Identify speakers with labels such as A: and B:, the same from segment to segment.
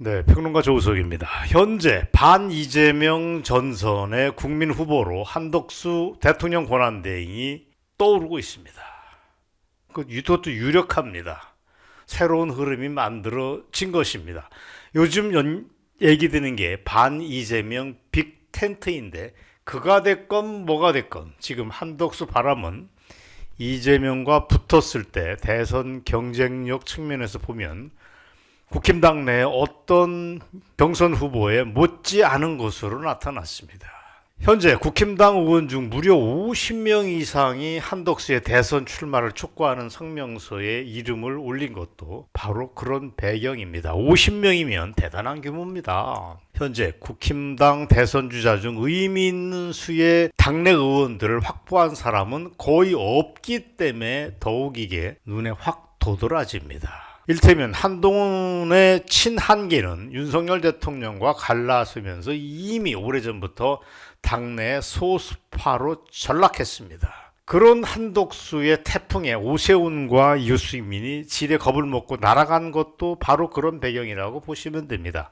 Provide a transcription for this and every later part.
A: 네, 평론가 조우석입니다. 현재 반 이재명 전선의 국민 후보로 한덕수 대통령 권한대행이 떠오르고 있습니다. 그 이것도 유력합니다. 새로운 흐름이 만들어진 것입니다. 요즘 연, 얘기되는 게 반 이재명 빅 텐트인데 그가 됐건 뭐가 됐건 지금 한덕수 바람은 이재명과 붙었을 때 대선 경쟁력 측면에서 보면 국힘당 내 어떤 경선 후보에 못지 않은 것으로 나타났습니다. 현재 국힘당 의원 중 무려 50명 이상이 한덕수의 대선 출마를 촉구하는 성명서에 이름을 올린 것도 바로 그런 배경입니다. 50명이면 대단한 규모입니다. 현재 국힘당 대선 주자 중 의미 있는 수의 당내 의원들을 확보한 사람은 거의 없기 때문에 더욱 이게 눈에 확 도드라집니다. 일테면 한동훈의 친한계는 윤석열 대통령과 갈라서면서 이미 오래전부터 당내 소수파로 전락했습니다. 그런 한독수의 태풍에 오세훈과 유승민이 지레 겁을 먹고 날아간 것도 바로 그런 배경이라고 보시면 됩니다.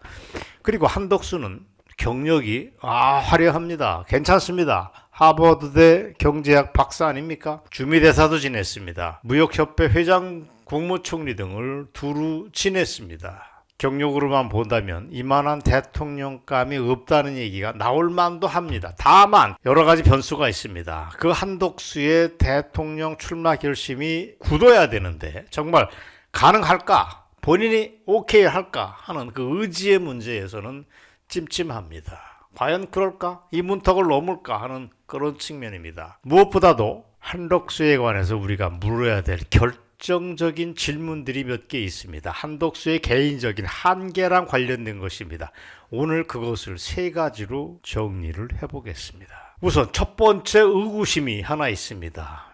A: 그리고 한덕수는 경력이 아 화려합니다. 괜찮습니다. 하버드대 경제학 박사 아닙니까? 주미대사도 지냈습니다. 무역협회 회장 국무총리 등을 두루 지냈습니다. 경력으로만 본다면 이만한 대통령감이 없다는 얘기가 나올 만도 합니다. 다만 여러 가지 변수가 있습니다. 그 한독수의 대통령 출마 결심이 굳어야 되는데 정말 가능할까? 본인이 오케이 할까? 하는 그 의지의 문제에서는 찜찜합니다. 과연 그럴까? 이 문턱을 넘을까 하는 그런 측면입니다. 무엇보다도 한덕수에 관해서 우리가 물어야 될 결 정적인 질문들이 몇 개 있습니다. 한덕수의 개인적인 한계랑 관련된 것입니다. 오늘 그것을 세 가지로 정리를 해보겠습니다. 우선 첫 번째 의구심이 하나 있습니다.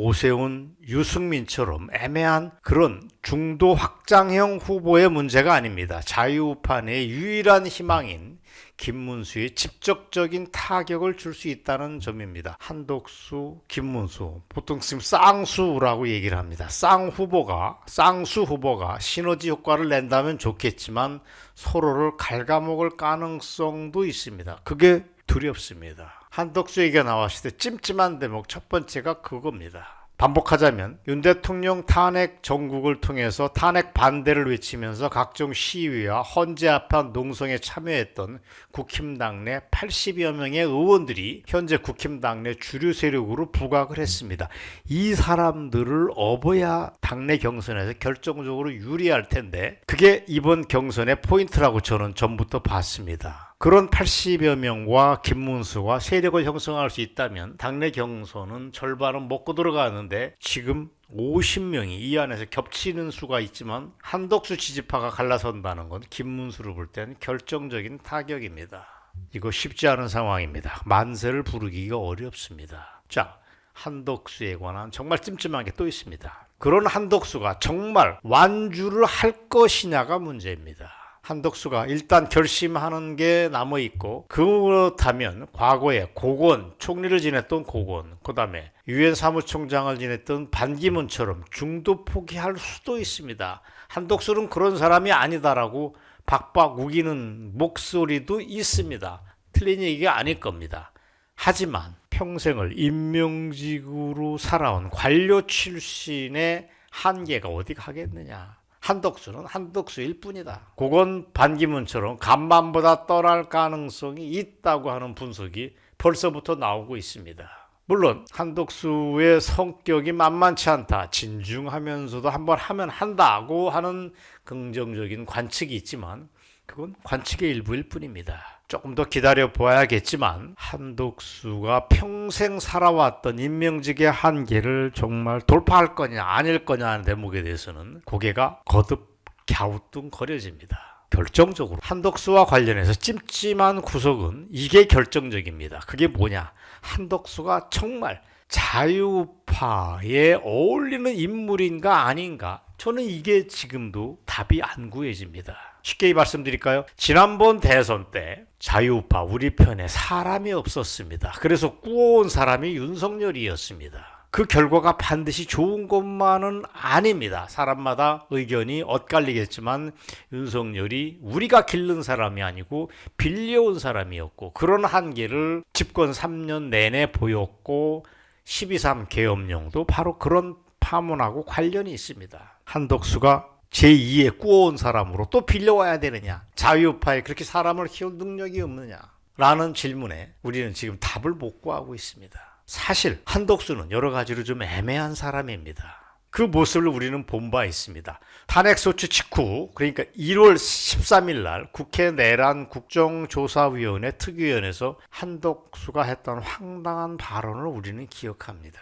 A: 오세훈, 유승민처럼 애매한 그런 중도 확장형 후보의 문제가 아닙니다. 자유우판의 유일한 희망인 김문수의 직접적인 타격을 줄 수 있다는 점입니다. 한독수, 김문수, 보통 지금 쌍수라고 얘기를 합니다. 쌍 후보가, 쌍수 후보가 시너지 효과를 낸다면 좋겠지만 서로를 갉아먹을 가능성도 있습니다. 그게 두렵습니다. 한덕수 얘기가 나왔을 때 찜찜한 대목 첫 번째가 그겁니다. 반복하자면 윤 대통령 탄핵 정국을 통해서 탄핵 반대를 외치면서 각종 시위와 헌재합한 농성에 참여했던 국힘당 내 80여 명의 의원들이 현재 국힘당 내 주류 세력으로 부각을 했습니다. 이 사람들을 업어야 당내 경선에서 결정적으로 유리할 텐데 그게 이번 경선의 포인트라고 저는 전부터 봤습니다. 그런 80여 명과 김문수와 세력을 형성할 수 있다면 당내 경선은 절반은 먹고 들어가는데 지금 50명이 이 안에서 겹치는 수가 있지만 한덕수 지지파가 갈라선다는 건 김문수를 볼 땐 결정적인 타격입니다. 이거 쉽지 않은 상황입니다. 만세를 부르기가 어렵습니다. 자, 한덕수에 관한 정말 찜찜한 게 또 있습니다. 그런 한덕수가 정말 완주를 할 것이냐가 문제입니다. 한덕수가 일단 결심하는 게 남아 있고 그렇다면 과거에 고건 총리를 지냈던 고건 그다음에 유엔 사무총장을 지냈던 반기문처럼 중도 포기할 수도 있습니다. 한덕수는 그런 사람이 아니다라고 박박 우기는 목소리도 있습니다. 틀린 얘기가 아닐 겁니다. 하지만 평생을 임명직으로 살아온 관료 출신의 한계가 어디 가겠느냐. 한덕수는 한덕수일 뿐이다. 그건 반기문처럼 간만보다 떠날 가능성이 있다고 하는 분석이 벌써부터 나오고 있습니다. 물론 한덕수의 성격이 만만치 않다. 진중하면서도 한번 하면 한다고 하는 긍정적인 관측이 있지만 그건 관측의 일부일 뿐입니다. 조금 더 기다려 보아야겠지만 한독수가 평생 살아왔던 임명직의 한계를 정말 돌파할 거냐 아닐 거냐 하는 대목에 대해서는 고개가 거듭 갸우뚱거려집니다. 결정적으로 한덕수와 관련해서 찜찜한 구석은 이게 결정적입니다. 그게 뭐냐? 한덕수가 정말 자유파에 어울리는 인물인가 아닌가? 저는 이게 지금도 답이 안 구해집니다. 쉽게 말씀드릴까요? 지난번 대선 때 자유파 우리 편에 사람이 없었습니다. 그래서 꾸어온 사람이 윤석열이었습니다. 그 결과가 반드시 좋은 것만은 아닙니다. 사람마다 의견이 엇갈리겠지만 윤석열이 우리가 기른 사람이 아니고 빌려온 사람이었고 그런 한계를 집권 3년 내내 보였고 12.3 계엄령도 바로 그런 파문하고 관련이 있습니다. 한덕수가 제2의 꾸어온 사람으로 또 빌려와야 되느냐? 자유파에 그렇게 사람을 키울 능력이 없느냐? 라는 질문에 우리는 지금 답을 못 구하고 있습니다. 사실 한덕수는 여러 가지로 좀 애매한 사람입니다. 그 모습을 우리는 본 바 있습니다. 탄핵소추 직후 그러니까 1월 13일 날 국회 내란 국정조사위원회 특위위원회에서 한덕수가 했던 황당한 발언을 우리는 기억합니다.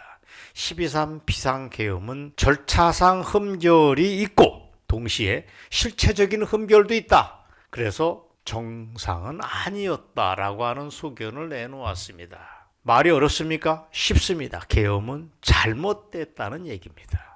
A: 12.3 비상계엄은 절차상 흠결이 있고 동시에 실체적인 흠결도 있다. 그래서 정상은 아니었다라고 하는 소견을 내놓았습니다. 말이 어렵습니까? 쉽습니다. 계엄은 잘못됐다는 얘기입니다.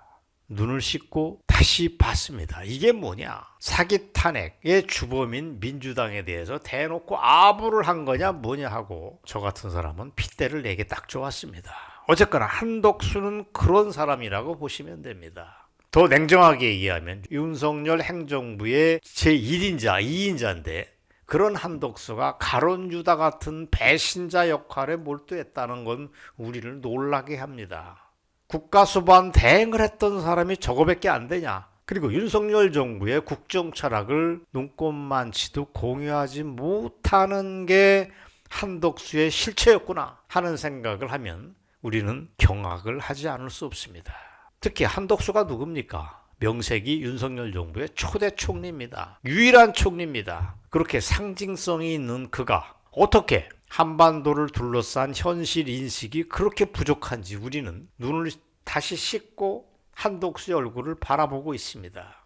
A: 눈을 씻고 다시 봤습니다. 이게 뭐냐? 사기 탄핵의 주범인 민주당에 대해서 대놓고 아부를 한 거냐 뭐냐 하고 저 같은 사람은 핏대를 내게 딱 좋았습니다. 어쨌거나 한덕수는 그런 사람이라고 보시면 됩니다. 더 냉정하게 얘기하면 윤석열 행정부의 제1인자, 2인자인데 그런 한덕수가 가론 유다 같은 배신자 역할에 몰두했다는 건 우리를 놀라게 합니다. 국가수반 대행을 했던 사람이 저거밖에 안 되냐? 그리고 윤석열 정부의 국정 철학을 눈꼽만치도 공유하지 못하는 게 한덕수의 실체였구나 하는 생각을 하면 우리는 경악을 하지 않을 수 없습니다. 특히 한덕수가 누굽니까? 명색이 윤석열 정부의 초대 총리입니다. 유일한 총리입니다. 그렇게 상징성이 있는 그가 어떻게 한반도를 둘러싼 현실 인식이 그렇게 부족한지 우리는 눈을 다시 씻고 한덕수의 얼굴을 바라보고 있습니다.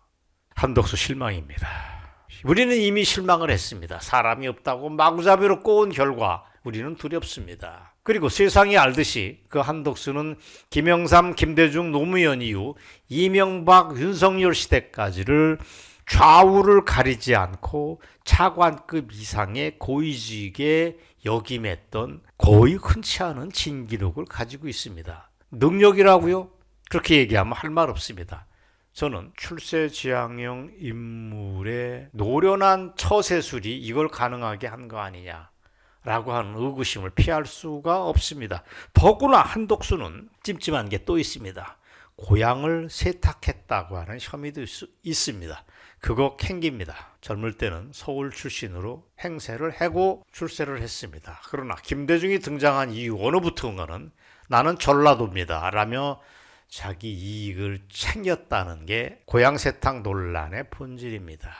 A: 한덕수 실망입니다. 우리는 이미 실망을 했습니다. 사람이 없다고 마구잡이로 꼬은 결과 우리는 두렵습니다. 그리고 세상이 알듯이 그 한덕수는 김영삼, 김대중, 노무현 이후 이명박, 윤석열 시대까지를 좌우를 가리지 않고 차관급 이상의 고위직에 역임했던 거의 흔치 않은 진기록을 가지고 있습니다. 능력이라고요? 그렇게 얘기하면 할 말 없습니다. 저는 출세지향형 인물의 노련한 처세술이 이걸 가능하게 한 거 아니냐. 라고 하는 의구심을 피할 수가 없습니다. 더구나 한독수는 찜찜한 게 또 있습니다. 고향을 세탁했다고 하는 혐의도 있, 있습니다. 그거 캥깁니다. 젊을 때는 서울 출신으로 행세를 하고 출세를 했습니다. 그러나 김대중이 등장한 이후 어느부터인가는 나는 전라도입니다. 라며 자기 이익을 챙겼다는 게 고향 세탁 논란의 본질입니다.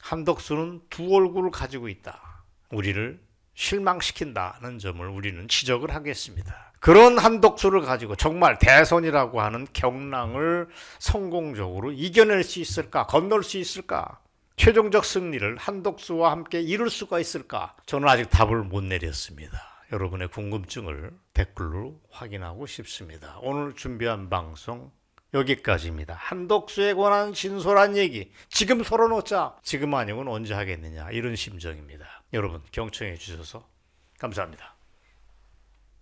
A: 한덕수는 두 얼굴을 가지고 있다. 우리를 실망시킨다는 점을 우리는 지적을 하겠습니다. 그런 한덕수를 가지고 정말 대선이라고 하는 경랑을 성공적으로 이겨낼 수 있을까? 건널 수 있을까? 최종적 승리를 한덕수와 함께 이룰 수가 있을까? 저는 아직 답을 못 내렸습니다. 여러분의 궁금증을 댓글로 확인하고 싶습니다. 오늘 준비한 방송 여기까지입니다. 한덕수에 관한 진솔한 얘기 지금 털어놓자. 지금 아니면 언제 하겠느냐 이런 심정입니다. 여러분 경청해 주셔서 감사합니다.